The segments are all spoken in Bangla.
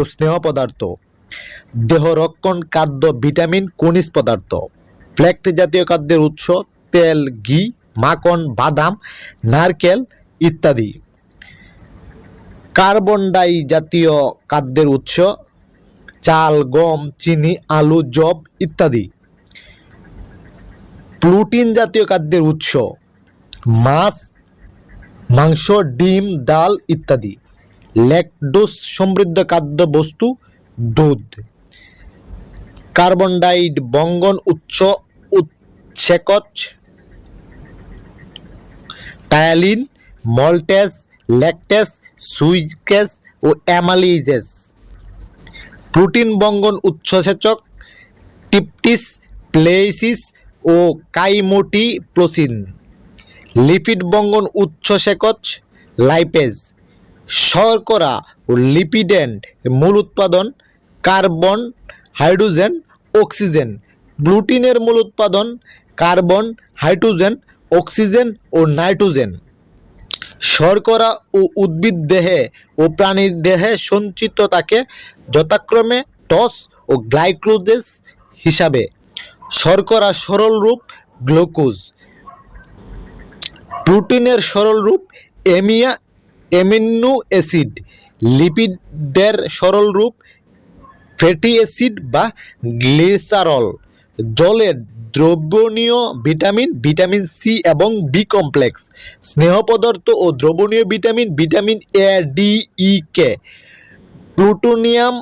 ও স্নেহ পদার্থ। দেহরক্ষণ খাদ্য ভিটামিন খনিজ পদার্থ। ফ্ল্যাক্ট জাতীয় খাদ্যের উৎস তেল, ঘি, মাখন, বাদাম, নারকেল ইত্যাদি। কার্বন ডাই জাতীয় খাদ্যের উৎস চাল, গম, চিনি, আলু জব ইত্যাদি। প্রোটিন জাতীয় খাদ্যের উৎস মাছ, মাংস, ডিম, ডাল ইত্যাদি। ল্যাকডোজ সমৃদ্ধ খাদ্য বস্তু দুধ। কার্বন ডাইড বঙ্গন উচ্চ উৎসেকজ টায়ালিন, মল্টেস, ল্যাকটেস সুইকেস ও অ্যামালিজেস। প্রোটিন বঙ্গন উচ্চসেচক টিপটিস প্লেসিস ও কাইমোটি প্রোসিন লিপিড বঙ্গন উচ্চসেকজ লাইপেজ। শর্করা ও লিপিডেন্ট মূল উৎপাদন কার্বন, হাইড্রোজেন, অক্সিজেন। গ্লুটিনের মূল উৎপাদন কার্বন, হাইড্রোজেন, অক্সিজেন ও নাইট্রোজেন। শর্করা ও উদ্ভিদ দেহে ও প্রাণীর দেহে সঞ্চিত থাকে যথাক্রমে টস ও গ্লাইক্লোজেস হিসাবে। শর্করা সরল রূপ গ্লুকোজ। প্রোটিনের সরল রূপ এমিয়া এমিনো অ্যাসিড লিপিডের সরল রূপ, ফ্যাটি অ্যাসিড বা গ্লিসারল। জলের দ্রবণীয় ভিটামিন ভিটামিন সি এবং বি কমপ্লেক্স। স্নেহ পদার্থ ও দ্রবণীয় vitamin vitamin A, D, E, K. Plutonium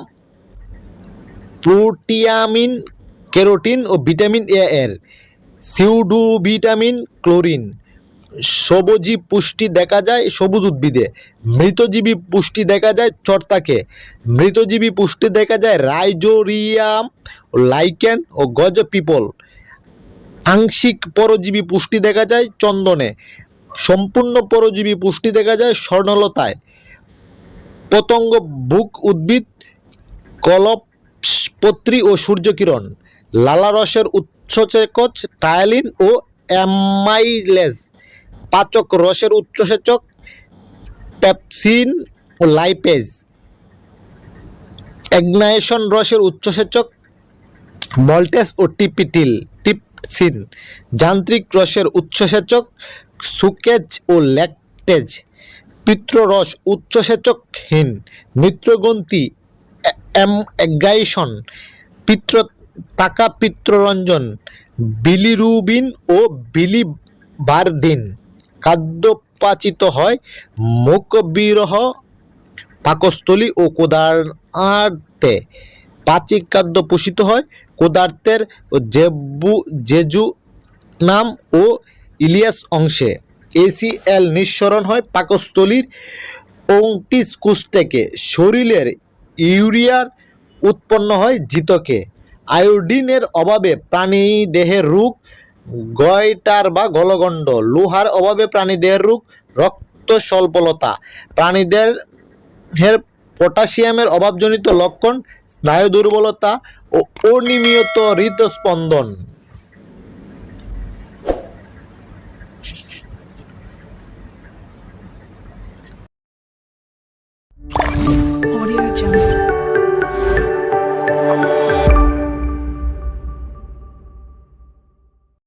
প্রোটিয়ামিন ক্যারোটিন ও ভিটামিন এ এর। Pseudo vitamin chlorine. সবুজী পুষ্টি দেখা যায় সবুজ উদ্ভিদে। মৃতজীবী পুষ্টি দেখা যায় চর্তাকে। মৃতজীবী পুষ্টি দেখা যায় রাইজোরিয়াম, লাইকেন ও গজ পিপল। আংশিক পরজীবী পুষ্টি দেখা যায় চন্দনে। সম্পূর্ণ পরজীবী পুষ্টি দেখা যায় স্বর্ণলতায়। পতঙ্গ বুক উদ্ভিদ কলপত্রী ও সূর্যকিরণ। লালারসের উচ্চসেচক টায়ালিন ও অ্যামাইলেজ। পাচক, রসের উচ্চসেচক, পেপসিন ও লাইপেজ। অ্যাগনাইশন রসের উচ্চসেচক, মল্টেস ও টিপিটিল, টিপসিন। যান্ত্রিক রসের উচ্চসেচক, সুকেজ ও ল্যাকটেজ। পিত্ররস উচ্চসেচকহীন মিত্রগ্রন্থি অ্যাগাইশন পিত্র তাকা পিত্ররঞ্জন বিলিরুবিন ও বিলিবার্ডিন। খাদ্য পাচিত হয় মুখবিরহ পাকস্থলী ও কোদার্তে পাচিক খাদ্য পোষিত হয় কোদার্তের জেবু জেজু নাম ও ইলিয়াস অংশে। এসিএল নিঃসরণ হয় পাকস্থলীর অঙ্টিস কুশ থেকে। শরীরের ইউরিয়ার উৎপন্ন হয় জিতকে। আয়োডিনের অভাবে প্রাণী দেহের রোগ গয়টার বা গলগণ্ড, লোহার অভাবে প্রাণীদের রোগ রক্ত স্বল্পলতা প্রাণীদের হের পটাশিয়ামের অভাবজনিত লক্ষণ স্নায়ু দুর্বলতা ও অনিয়মিত হৃদস্পন্দন।